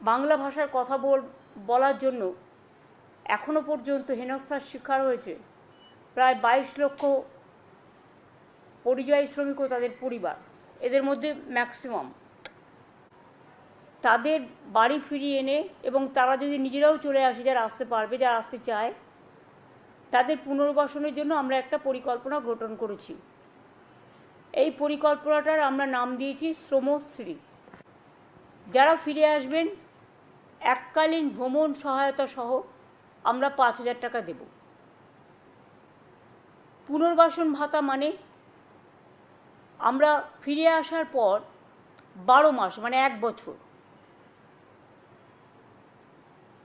বাংলা ভাষার কথা বল, বলার জন্য এখনও পর্যন্ত হেনস্থার শিকার হয়েছে প্রায় বাইশ লক্ষ পরিযায়ী শ্রমিক ও তাদের পরিবার। এদের মধ্যে ম্যাক্সিমাম তাদের বাড়ি ফিরিয়ে এনে এবং তারা যদি নিজেরাও চলে আসে, যারা আসতে পারবে, যারা আসতে চায়, তাদের পুনর্বাসনের জন্য আমরা একটা পরিকল্পনা গঠন করেছি। এই পরিকল্পনাটার আমরা নাম দিয়েছি শ্রমশ্রী। যারা ফিরে আসবেন, এককালীন ভ্রমণ সহায়তা সহ আমরা পাঁচ হাজার টাকা দেব। পুনর্বাসন ভাতা মানে আমরা ফিরে আসার পর বারো মাস মানে এক বছর,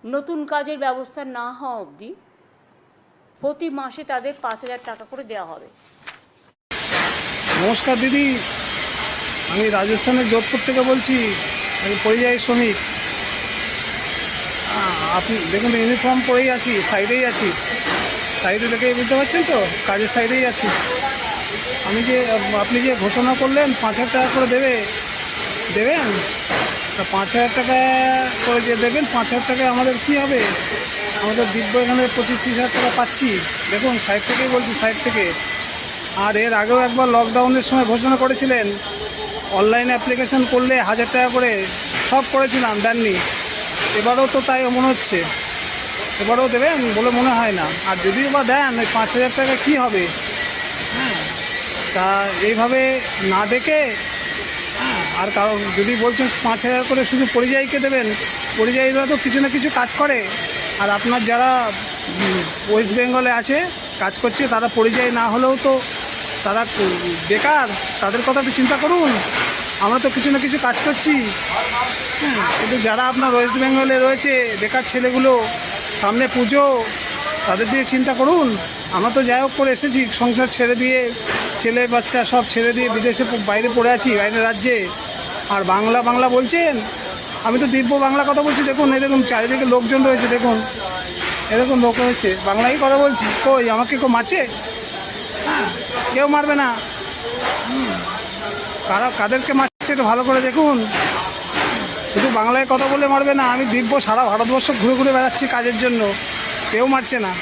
নতুন কাজের ব্যবস্থা না হওয়া অবধি প্রতি মাসে তাদের পাঁচ হাজার টাকা করে দেওয়া হবে। নমস্কার দিদি, আমি রাজস্থানের যোধপুর থেকে বলছি। আমি পরিযায়ী শ্রমিক। আপনি দেখুন ইউনিফর্ম পরেই আছি সাইডেই আছি। সাইডে দেখে বুঝতে পারছেন তো? কাজের সাইডেই আছি। আমি যে, আপনি যে ঘোষণা করলেন, পাঁচ হাজার টাকা করে দেবে, দেবেন? তা পাঁচ হাজার টাকা করে যে দেবেন, পাঁচ হাজার টাকায় আমাদের কী হবে? আমাদের দিব্য এখানে পঁচিশ তিরিশ হাজার টাকা পাচ্ছি। দেখুন সাইড থেকেই বলছি সাইড থেকে। আর এর আগেও একবার লকডাউনের সময় ঘোষণা করেছিলেন অনলাইনে অ্যাপ্লিকেশন করলে হাজার টাকা করে সব করেছিলাম, দেননি। এবারেও তো তাই মনে হচ্ছে। এবারেও দেবেন বলে মনে হয় না। আর যদিও বা দেন, ওই পাঁচ হাজার টাকা কী হবে? হ্যাঁ তা এইভাবে না দেখে হ্যাঁ আর কারও যদি বলছেন পাঁচ হাজার করে শুধু পরিযায়ীকে দেবেন, পরিযায়ীরা তো কিছু না কিছু কাজ করে। আর আপনার যারা ওয়েস্ট বেঙ্গলে আছে, কাজ করছে, তারা পরিযায়ী না হলেও তো তারা বেকার, তাদের কথা তো চিন্তা করুন। আমরা তো কিছু না কিছু কাজ করছি। হ্যাঁ কিন্তু যারা আপনার ওয়েস্ট বেঙ্গলে রয়েছে, বেকার ছেলেগুলো, সামনে পুজো, তাদের দিয়ে চিন্তা করুন। আমরা তো যাই হোক করে এসেছি, সংসার ছেড়ে দিয়ে, ছেলে, বাচ্চা সব ছেড়ে দিয়ে বিদেশে বাইরে পড়ে আছি বাইরের রাজ্যে। আর বাংলা বাংলা বলছেন? আমি তো দিব্য বাংলা কথা বলছি, দেখুন দেখুন, চারিদিকে লোকজন রয়েছে, দেখুন। এরকম লোক রয়েছে। বাংলাই কথা বলছি। কই, আমাকে কেউ মারছে? হ্যাঁ কেউ মারবে না। কারা, কাদেরকে মারছে? একটু ভালো করে দেখুন। শুধু বাংলায় কথা বলে মারবে না, আমি দিব্য সারা ভারতবর্ষ ঘুরে ঘুরে বেড়াচ্ছি কাজের জন্য। কেউ মারছে না।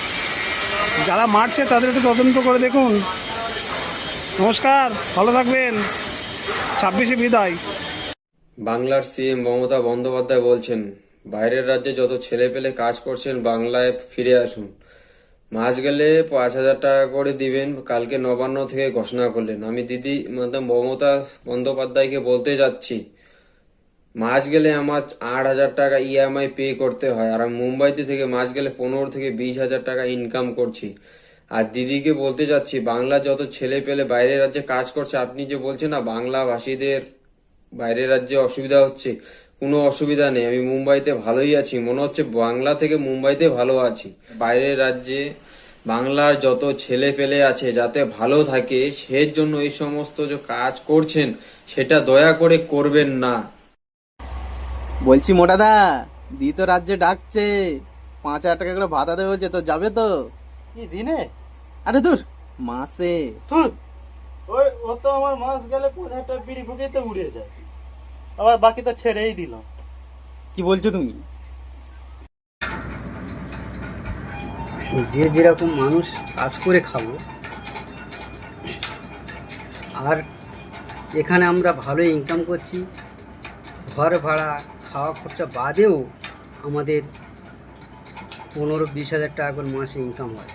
যারা মারছে তাদের একটু তদন্ত করে দেখুন। নমস্কার, ভালো থাকবেন। ছাব্বিশে বিদায়। বাংলার সিএম মমতা বন্দ্যোপাধ্যায় বলছেন, বাইরের রাজ্যে যত ছেলে পেলে কাজ করছেন, বাংলায় ফিরে আসুন। মাস গেলে পাঁচ হাজার টাকা করে দিবেন, কালকে নবান্ন থেকে ঘোষণা করলেন। আমি দিদি মানে মমতা বন্দ্যোপাধ্যায়কে বলতে যাচ্ছি, মাস গেলে আমার আট হাজার টাকা ইএমআই পে করতে হয়, আর আমি মুম্বাইতে থেকে মাস গেলে পনেরো থেকে বিশ হাজার টাকা ইনকাম করছি। আর দিদিকে বলতে যাচ্ছি, বাংলা যত ছেলে পেলে বাইরের রাজ্যে কাজ করছে, আপনি যে বলছেন না বাংলা ভাষীদের বাইরের রাজ্যে অসুবিধা হচ্ছে কোনো অসুবিধা নেই। আমি মুম্বাইতে ভালোই আছি। মনে হচ্ছে বাংলা থেকে মুম্বাইতে ভালো আছি। বাইরের রাজ্যে বাংলার যত ছেলে পেলে আছে যাতে ভালো থাকে সেই জন্য এই সমস্ত যে কাজ করছেন সেটা দয়া করে করবেন না। বলছি মোটাদা দি তো রাজ্যে ডাকছে। পাঁচ হাজার টাকা করে ভাতা দেবে বলছে তো যাবে তো। কি দিনে? আরে দূর মাসে। ধুর ওই ও তো আমার মাস গেলে পাঁচ হাজার টাকা বিড়ি ফুকিয়ে তো উড়ে যায়। আবার বাকি তো ছেড়েই দিলাম কি বলছো তুমি? যে যেরকম মানুষ কাজ করে খাব আর এখানে আমরা ভালো ইনকাম করছি ঘর ভাড়া খাওয়া খরচা বাদেও আমাদের পনেরো বিশ হাজার টাকা করে মাসে ইনকাম হয়।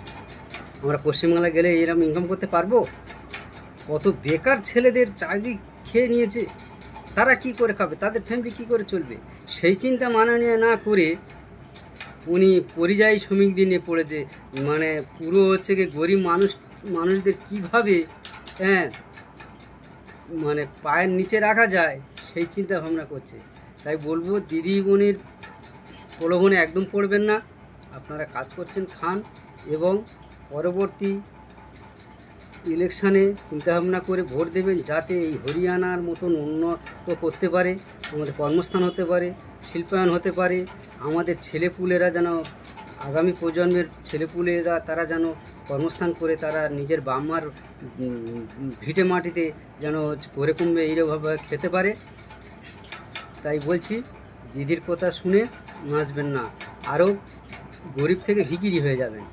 আমরা পশ্চিমবাংলা গেলে এরকম ইনকাম করতে পারব? কত বেকার ছেলেদের চাকরি খেয়ে নিয়েছে। তারা কি করে খাবে? তাদের ফ্যামিলি কি করে চলবে? সেই চিন্তা মাননীয় না করে উনি পরিযায়ী শ্রমিকদের নিয়ে পড়েছে। মানে পুরো হচ্ছে কি গরিব মানুষ, মানুষদের কীভাবে হ্যাঁ মানে পায়ের নিচে রাখা যায়, সেই চিন্তা ভাবনা করছে। তাই বলব, দিদি বোনের প্রলোভনে একদম পড়বেন না। আপনারা কাজ করছেন, খান এবং পরবর্তী ইলেকশানে চিন্তাভাবনা করে ভোট দেবেন যাতে এই হরিয়ানার মতন উন্নত করতে পারে, আমাদের কর্মস্থান হতে পারে, শিল্পায়ন হতে পারে, আমাদের ছেলেপুলেরা যেন আগামী প্রজন্মের ছেলেপুলেরা তারা যেন কর্মস্থান করে, তারা নিজের বাম্মার ভিটে মাটিতে যেন করে কমবে এইরকমভাবে খেতে পারে। তাই বলছি, দিদির কথা শুনে নাচবেন না। আরও গরিব থেকে ভিকিরি হয়ে যাবেন।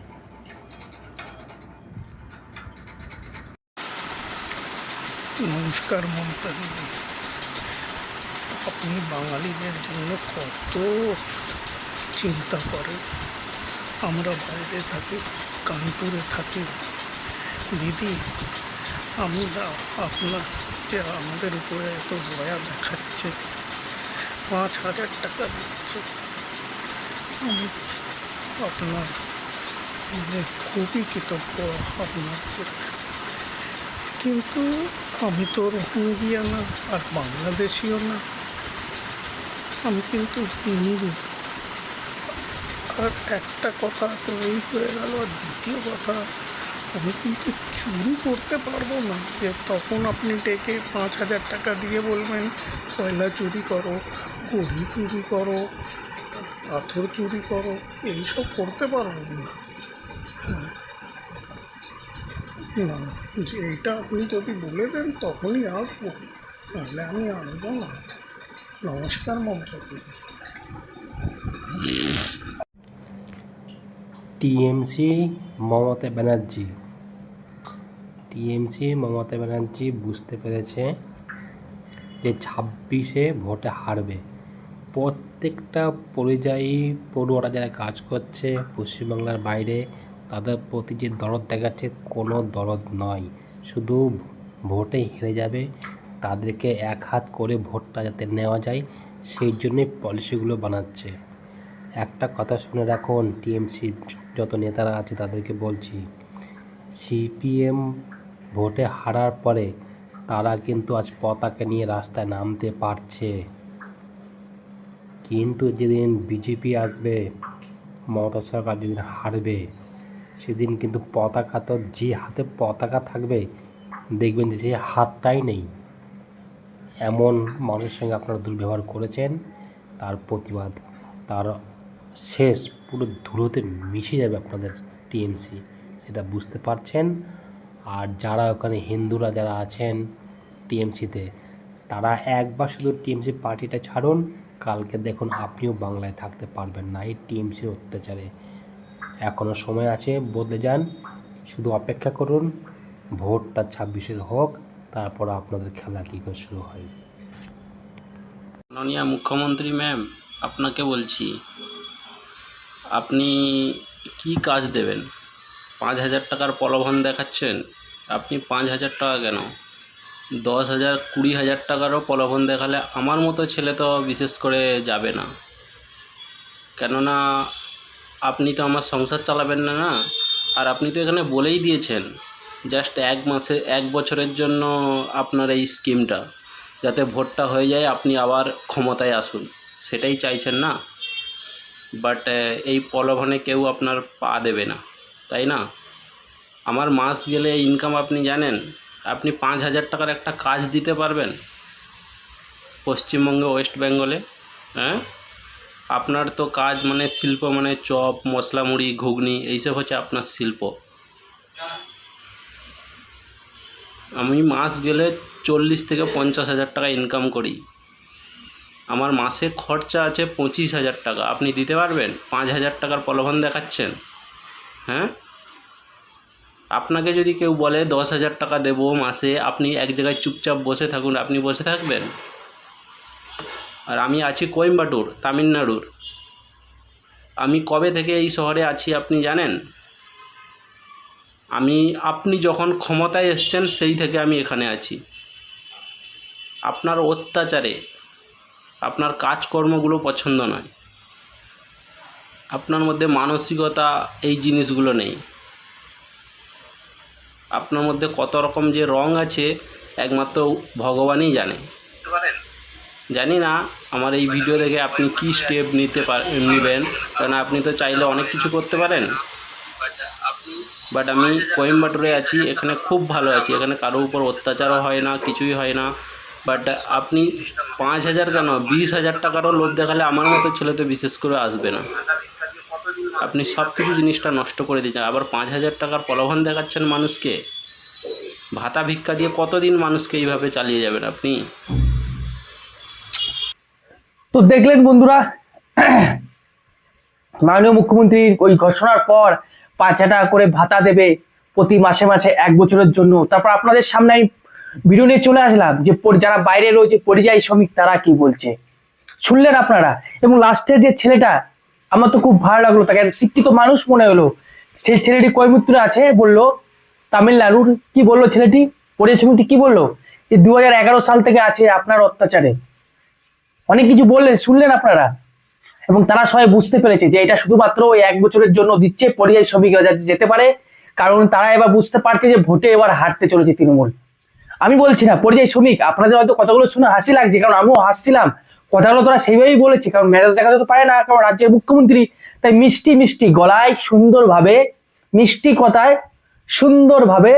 নমস্কার মমতা দিদি আপনি বাঙালিদের জন্য কত চিন্তা করেন? আমরা বাইরে থাকি, কানপুরে থাকি। দিদি, আমি আপনার যে আমাদের উপরে এত দয়া দেখাচ্ছে, পাঁচ হাজার টাকা দিচ্ছে, আমি আপনার মানে খুবই কৃতজ্ঞ আপনার কিন্তু আমি তো রোহিঙ্গিয়া না, আর বাংলাদেশিও না। আমি কিন্তু হিন্দু। আর একটা কথা তো এই হয়ে গেল, আর দ্বিতীয় কথা, আমি কিন্তু চুরি করতে পারব না। যে তখন আপনি ডেকে পাঁচ হাজার টাকা দিয়ে বলবেন, কয়লা চুরি করো, গরু চুরি করো, পাথর চুরি করো, এইসব করতে পারব না। হ্যাঁ। না, যে এটা আপনি যদি বলে দেন, তখনই আসব। নাহলে আমি আসব না। নমস্কার, মমতা দিদি। টিএমসি, মমতা ব্যানার্জি। টিএমসি, মমতা ব্যানার্জি বুঝতে পেরেছে যে ছাব্বিশে ভোটে হারবে। প্রত্যেকটা পরিযায়ী পড়ুয়ারা যারা কাজ করছে পশ্চিমবাংলার বাইরে তাদের প্রতি যে দরদ দেখাচ্ছে, কোনো দরদ নয়। শুধু ভোটে হেরে যাবে। তাদেরকে এক হাত করে ভোটটা যাতে নেওয়া যায়, সেই জন্যে পলিসিগুলো বানাচ্ছে। একটা কথা শুনে রাখুন টিএমসি যত নেতারা আছে তাদেরকে বলছি, সিপিএম ভোটে হারার পরে তারা কিন্তু আজ পতাকা নিয়ে রাস্তায় নামতে পারছে। কিন্তু যেদিন বিজেপি আসবে, মমতা সরকার যেদিন হারবে সেদিন কিন্তু পতাকা তো যে হাতে পতাকা থাকবে, দেখবেন যে সে হাতটাই নেই। এমন মানুষের সঙ্গে আপনারা দুর্ব্যবহার করেছেন, তার প্রতিবাদ, তার শেষ পুরো ধুলোতে মিশে যাবে আপনাদের টিএমসি, সেটা বুঝতে পারছেন। আর যারা ওখানে হিন্দুরা যারা আছেন টিএমসিতে, তারা একবার শুধু টিএমসি পার্টিটা ছাড়ুন, কালকে দেখুন আপনিও বাংলায় থাকতে পারবেন না, এই টিএমসির অত্যাচারে। এখনও সময় আছে, বদলে যান। শুধু অপেক্ষা করুন, ভোটটা ছাব্বিশের হোক, তারপর আপনাদের খেলা কী করে শুরু হয়। মাননীয় মুখ্যমন্ত্রী ম্যাম, আপনাকে বলছি, আপনি কি কাজ দেবেন? পাঁচ হাজার টাকার প্রলোভন দেখাচ্ছেন, আপনি পাঁচ হাজার টাকা কেন? দশ হাজার, কুড়ি হাজার টাকারও প্রলোভন দেখালে আমার মতো ছেলে তো বিশেষ করে যাবে না। কেননা আপনি তো আমার সংসার চালাবেন না না? আর আপনি তো এখানে বলেই দিয়েছেন জাস্ট এক মাসে, এক বছরের জন্য আপনার এই স্কিমটা, যাতে ভোটটা হয়ে যায়, আপনি আবার ক্ষমতায় আসুন। সেটাই চাইছেন না? বাট এই প্রলোভনে কেউ আপনার পা দেবে না, তাই না? আমার মাস গেলে ইনকাম আপনি জানেন, আপনি পাঁচ হাজার টাকার একটা কাজ দিতে পারবেন, পশ্চিমবঙ্গে ওয়েস্ট বেঙ্গলে হ্যাঁ? আপনার তো কাজ মানে শিল্প মানে চপ, মশলা মুড়ি, ঘুগনি, এইসব হচ্ছে আপনার শিল্প। আমি মাস গেলে চল্লিশ থেকে পঞ্চাশ হাজার টাকা ইনকাম করি। আমার মাসে খরচা আছে পঁচিশ হাজার টাকা। আপনি দিতে পারবেন? পাঁচ হাজার টাকার প্রলোভন দেখাচ্ছেন? হ্যাঁ? আপনাকে যদি কেউ বলে দশ হাজার টাকা দেবো মাসে, আপনি এক জায়গায় চুপচাপ বসে থাকুন। আপনি বসে থাকবেন? আর আমি আছি কোয়েম্বাটুর, তামিলনাড়ুর। আমি কবে থেকে এই শহরে আছি আপনি জানেন? আমি, আপনি যখন ক্ষমতায় এসছেন সেই থেকে আমি এখানে আছি। আপনার অত্যাচারে, আপনার কাজকর্মগুলো পছন্দ নয়। আপনার মধ্যে মানসিকতা এই জিনিসগুলো নেই। আপনার মধ্যে কত রকম যে রং আছে, একমাত্র ভগবানই জানে। জানি না আমার এই ভিডিও দেখে আপনি কি স্টেপ নিতে নেবেন, কারণ আপনি তো চাইলে অনেক কিছু করতে পারেন। বাট আমি কোয়েম্বাটুরে আছি, এখানে খুব ভালো আছি, এখানে কারও উপর অত্যাচারও হয় না, কিছুই হয় না। বাট আপনি পাঁচ হাজার কেন, বিশ হাজার টাকারও লোভ দেখালে আমার মতো ছেলে তো বিশেষ করে আসবে না। আপনি সব কিছু জিনিসটা নষ্ট করে দিচ্ছেন। আবার পাঁচ হাজার টাকার প্রলোভন দেখাচ্ছেন মানুষকে? ভাতা ভিক্ষা দিয়ে কতদিন মানুষকে এইভাবে চালিয়ে যাবেন আপনি? দেখলেন বন্ধুরা, মাননীয় মুখ্যমন্ত্রীর ওই ঘোষণার পর পাঁচ হাজার করে ভাতা দেবে প্রতি মাসে মাসে এক বছরের জন্য। তারপর আপনাদের সামনে আমি ভিডিও নিয়ে চলে আসলাম যে যারা বাইরে রয়েছে, পরিযায়ী শ্রমিক, তারা কি বলছে? শুনলেন আপনারা? এবং লাস্টের যে ছেলেটা, আমার তো খুব ভালো লাগল, তাকে শিক্ষিত মানুষ মনে হলো। সেই ছেলেটি কৈমুত্রে আছে? বলল, তামিলনাড়ুর। কি বলল ছেলেটি? পরিযায়ী শ্রমিকটি কি বলল? যে দু হাজার এগারো সাল থেকে আছে আপনার অত্যাচারে। অনেক কিছু বললেন, শুনলেন আপনারা? এবং তারা সবাই বুঝতে পেরেছে যে এটা শুধুমাত্র ওই এক বছরের জন্য দিচ্ছে, পরিযায়ী শ্রমিকরা যাতে যেতে পারে। কারণ তারা এবার বুঝতে পারছে যে ভোটে এবার হারতে চলেছে তৃণমূল। আমি বলছি না, পরিযায়ী শ্রমিক, আপনাদের হয়তো কথাগুলো শুনে হাসি লাগছে, কারণ আমিও হাসছিলাম। কথাগুলো তোরা সেইভাবেই বলেছে, কারণ মেজাজ দেখাতে তো পারে না, কারণ রাজ্যের মুখ্যমন্ত্রী। তাই মিষ্টি মিষ্টি গলায় সুন্দরভাবে, মিষ্টি কথায় সুন্দরভাবে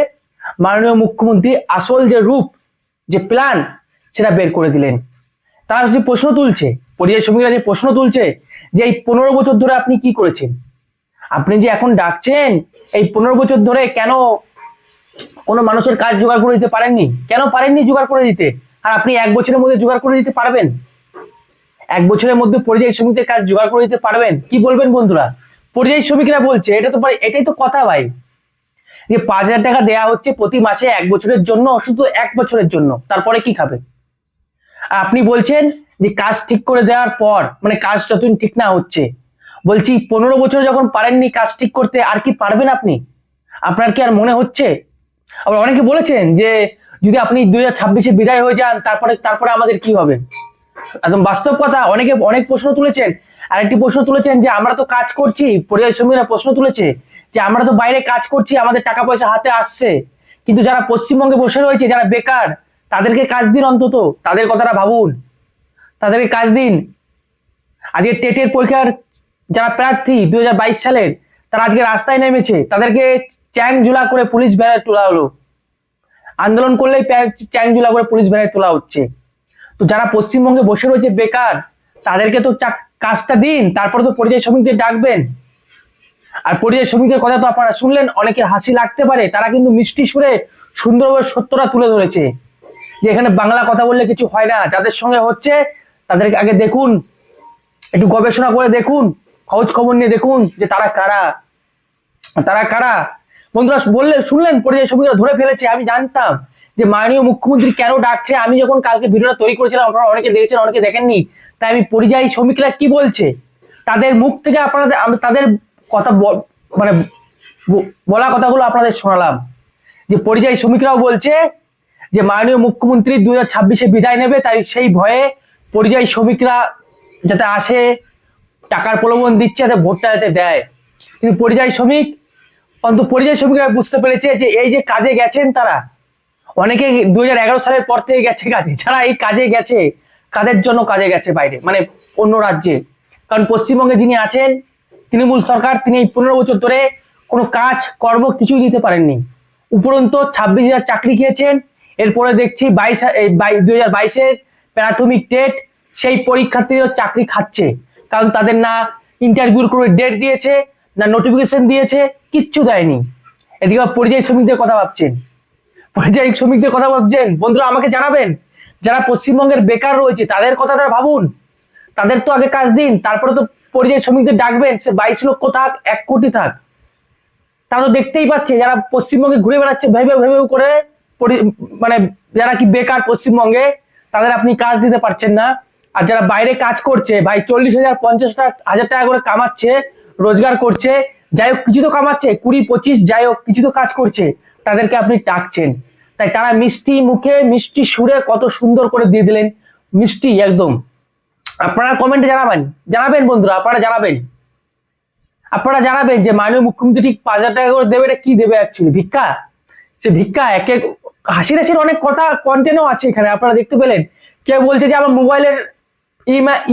মাননীয় মুখ্যমন্ত্রী আসল যে রূপ, যে প্ল্যান সেটা বের করে দিলেন। তারা যে প্রশ্ন তুলছে, পরিযায়ী শ্রমিকরা যে প্রশ্ন তুলছে যে এই পনেরো বছর ধরে আপনি কি করেছেন? আপনি যে এখন ডাকছেন, এই পনেরো বছর ধরে কেন কোনো মানুষের কাজ জোগাড় করে দিতে পারেননি? কেন পারেননি জোগাড় করে দিতে? আর আপনি এক বছরের মধ্যে জোগাড় করে দিতে পারবেন? এক বছরের মধ্যে পরিযায়ী শ্রমিকদের কাজ জোগাড় করে দিতে পারবেন? কি বলবেন বন্ধুরা? পরিযায়ী শ্রমিকরা বলছে, এটা তো এটাই তো কথা ভাই। যে পাঁচ হাজার টাকা দেওয়া হচ্ছে প্রতি মাসে এক বছরের জন্য, শুধু এক বছরের জন্য, তারপরে কি খাবে? আপনি বলছেন যে কাজ ঠিক করে দেওয়ার পর মানে কাজ যতদিন ঠিক না হচ্ছে। বলছি, পনেরো বছর যখন পারেননি কাজ ঠিক করতে, আর কি পারবেন আপনি? আপনার কি আর মনে হচ্ছে? আবার অনেকে বলেছেন যে, যদি আপনি দুই হাজার বিদায় হয়ে যান, তারপরে তারপরে আমাদের কি হবে? একদম বাস্তব কথা, অনেকে অনেক প্রশ্ন তুলেছেন। আরেকটি প্রশ্ন তুলেছেন যে, আমরা তো কাজ করছি, পরিযায়ী শ্রমিকরা প্রশ্ন তুলেছে যে, আমরা তো বাইরে কাজ করছি, আমাদের টাকা পয়সা হাতে আসছে। কিন্তু যারা পশ্চিমবঙ্গে বসে রয়েছে, যারা বেকার তাদেরকে কাজ দিন অন্তত, তাদের কথাটা ভাবুন। তাদেরকে কাজ দিন। আজকে টেটের পরীক্ষার যারা প্রার্থী দুই হাজার বাইশ সালের, তারা আজকে রাস্তায় নেমেছে। তাদেরকে চ্যাং ঝুলা করে পুলিশ ভ্যানে তোলা হলো। আন্দোলন করলেই প্যা- চ্যাং ঝুলা করে পুলিশ ভ্যানে তোলা হচ্ছে। তো যারা পশ্চিমবঙ্গে বসে রয়েছে বেকার, তাদেরকে তো কাজটা দিন, তারপরে তো পরিযায়ী শ্রমিকদের ডাকবেন। আর পরিযায়ী শ্রমিকদের কথা তো আপনারা শুনলেন, অনেকের হাসি লাগতে পারে, তারা কিন্তু মিষ্টি সুরে সুন্দরভাবে সত্যটা তুলে ধরেছে। যে এখানে বাংলা কথা বললে কিছু হয় না। যাদের সঙ্গে হচ্ছে, তাদেরকে আগে দেখুন, একটু গবেষণা করে দেখুন, খোঁজ খবর নিয়ে দেখুন যে তারা কারা। তারা কারা? বন্ধুরা, বললে, শুনলেন, পরিযায়ী শ্রমিকরা ধরে ফেলেছে, আমি জানতাম যে মাননীয় মুখ্যমন্ত্রী কেন ডাকছে। আমি যখন কালকে ভিডিওটা তৈরি করেছিলাম, আপনারা অনেকে দেখেছেন, অনেকে দেখেননি, তাই আমি পরিযায়ী শ্রমিকরা কি বলছে? তাদের মুখ থেকে আপনাদের তাদের কথা মানে বলা কথাগুলো আপনাদের শোনালাম। যে পরিযায়ী শ্রমিকরাও বলছে যে মাননীয় মুখ্যমন্ত্রী দু হাজার বিদায় নেবে, তাই সেই ভয়ে পরিযায়ী শ্রমিকরা যাতে আসে, টাকার প্রলোভন দিচ্ছে, যাতে ভোটটা যাতে দেয়। কিন্তু পরিযায়ী শ্রমিক অন্তত পরিযায়ী শ্রমিকরা বুঝতে পেরেছে যে এই যে কাজে গেছেন তারা, অনেকে দুই হাজার এগারো সালের পর থেকে গেছে কাজে, যারা এই কাজে গেছে, কাদের জন্য কাজে গেছে বাইরে? মানে অন্য রাজ্যে। কারণ পশ্চিমবঙ্গে যিনি আছেন, তৃণমূল সরকার, তিনি এই পনেরো বছর ধরে কোনো কাজ, কর্ম কিছুই দিতে পারেননি। উপরন্ত ছাব্বিশ হাজার চাকরি খেয়েছেন এরপরে দেখছি বাইশ দুই হাজার বাইশের প্রাথমিক টেট সেই পরীক্ষার্থীরা চাকরি খাচ্ছে। কারণ তাদের না ইন্টারভিউ করে ডেট দিয়েছে, না নোটিফিকেশন দিয়েছে, কিচ্ছু দেয়নি। এদিকে পরিযায়ী শ্রমিকদের কথা ভাবছেন। পরিযায়ী শ্রমিকদের কথা ভাবছেন? বন্ধুরা, আমাকে জানাবেন। যারা পশ্চিমবঙ্গের বেকার রয়েছে, তাদের কথা তারা ভাবুন। তাদের তো আগে কাজ দিন, তারপরে তো পরিযায়ী শ্রমিকদের ডাকবেন। সে বাইশ লক্ষ থাক, এক কোটি থাক। তারা তো দেখতেই পাচ্ছে, যারা পশ্চিমবঙ্গে ঘুরে বেড়াচ্ছে ভেবে ভেবে করে মানে যারা কি বেকার পশ্চিমবঙ্গে, তাদের আপনি কাজ দিতে পারছেন না। আর যারা বাইরে কাজ করছে, ভাই চল্লিশ হাজার, পঞ্চাশ হাজার টাকা করে কামাচ্ছে, রোজগার করছে, যাই হোক কিছু তো কামাচ্ছে, কুড়ি, পঁচিশ, যাই হোক কিছু তো কাজ করছে, তাদেরকে আপনি ডাকছেন। তাই তারা মিষ্টি মুখে, মিষ্টি সুরে কত সুন্দর করে দিয়ে দিলেন। মিষ্টি একদম। আপনারা কমেন্টে জানাবেন। জানাবেন বন্ধুরা, আপনারা জানাবেন। আপনারা জানাবেন যে মাননীয় মুখ্যমন্ত্রী ঠিক পাঁচ হাজার টাকা করে দেবে, এটা কি দেবে অ্যাকচুয়ালি ভিক্ষা? সে ভিক্ষা এক হাসি হাসির অনেক কথা কন্টেন্টও আছে এখানে, আপনারা দেখতে পেলেন। কেউ বলছে যে আমার মোবাইলের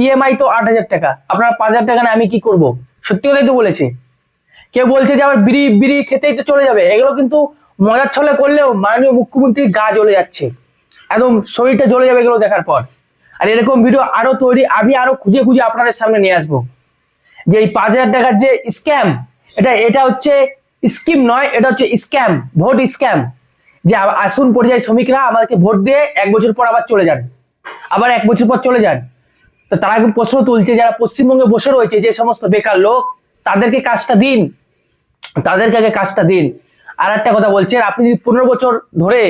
ইএমআই তো আট হাজার টাকা, আপনার পাঁচ হাজার টাকা নিয়ে আমি কি করব? সত্যি কথাই তো বলেছে। কেউ বলছে যে আমার বিড়ি বিড়ি খেতেই তো চলে যাবে, এগুলো কিন্তু মজার ছলে করলেও মাননীয় মুখ্যমন্ত্রীর গা জ্বলে যাচ্ছে। একদম শরীরটা জ্বলে যাবে এগুলো দেখার পর। আর এরকম ভিডিও আরও তৈরি, আমি আরও খুঁজে খুঁজে আপনাদের সামনে নিয়ে আসব। যে এই পাঁচ হাজার টাকার যে স্ক্যাম এটা এটা হচ্ছে স্কিম নয়, এটা হচ্ছে স্ক্যাম ভোট স্ক্যাম যে আসুন পরিযায়ী শ্রমিকরা আমাদেরকে ভোট দিয়ে এক বছর পর আবার চলে যান। আবার এক বছর পর চলে যান। তো তারা এখন প্রশ্ন তুলছে, যারা পশ্চিমবঙ্গে বসে রয়েছে, যে সমস্ত বেকার লোক, তাদেরকে কাজটা দিন। তাদেরকে আগে কাজটা দিন। আর একটা কথা বলছেন, আপনি যদি পনেরো বছর ধরে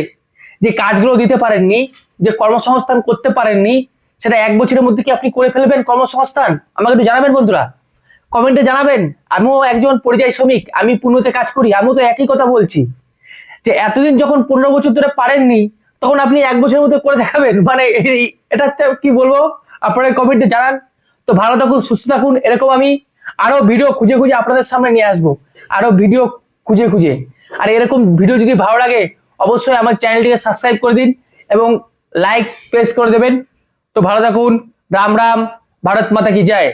যে কাজগুলো দিতে পারেননি, যে কর্মসংস্থান করতে পারেননি, সেটা এক বছরের মধ্যে কি আপনি করে ফেলবেন কর্মসংস্থান? আমাকে একটু জানাবেন বন্ধুরা? কমেন্টে জানাবেন। আমিও একজন পরিযায়ী শ্রমিক, আমি পুনেতে কাজ করি, আমিও তো একই কথা বলছি। যে এতদিন যখন পনেরো বছর ধরে পারেননি, তখন আপনি এক বছরের মধ্যে করে দেখাবেন। মানে এটা কি বলব? আপনারা কমেন্টে জানান। তো ভালো থাকুন, সুস্থ থাকুন। এরকম আমি আরও ভিডিও খুঁজে খুঁজে আপনাদের সামনে নিয়ে আসব। আরও ভিডিও খুঁজে খুঁজে। আর এরকম ভিডিও যদি ভালো লাগে, অবশ্যই আমার চ্যানেলটিকে সাবস্ক্রাইব করে দিন এবং লাইক প্রেস করে দেবেন। তো ভালো থাকুন। রাম রাম। ভারত মাতা কি জয়।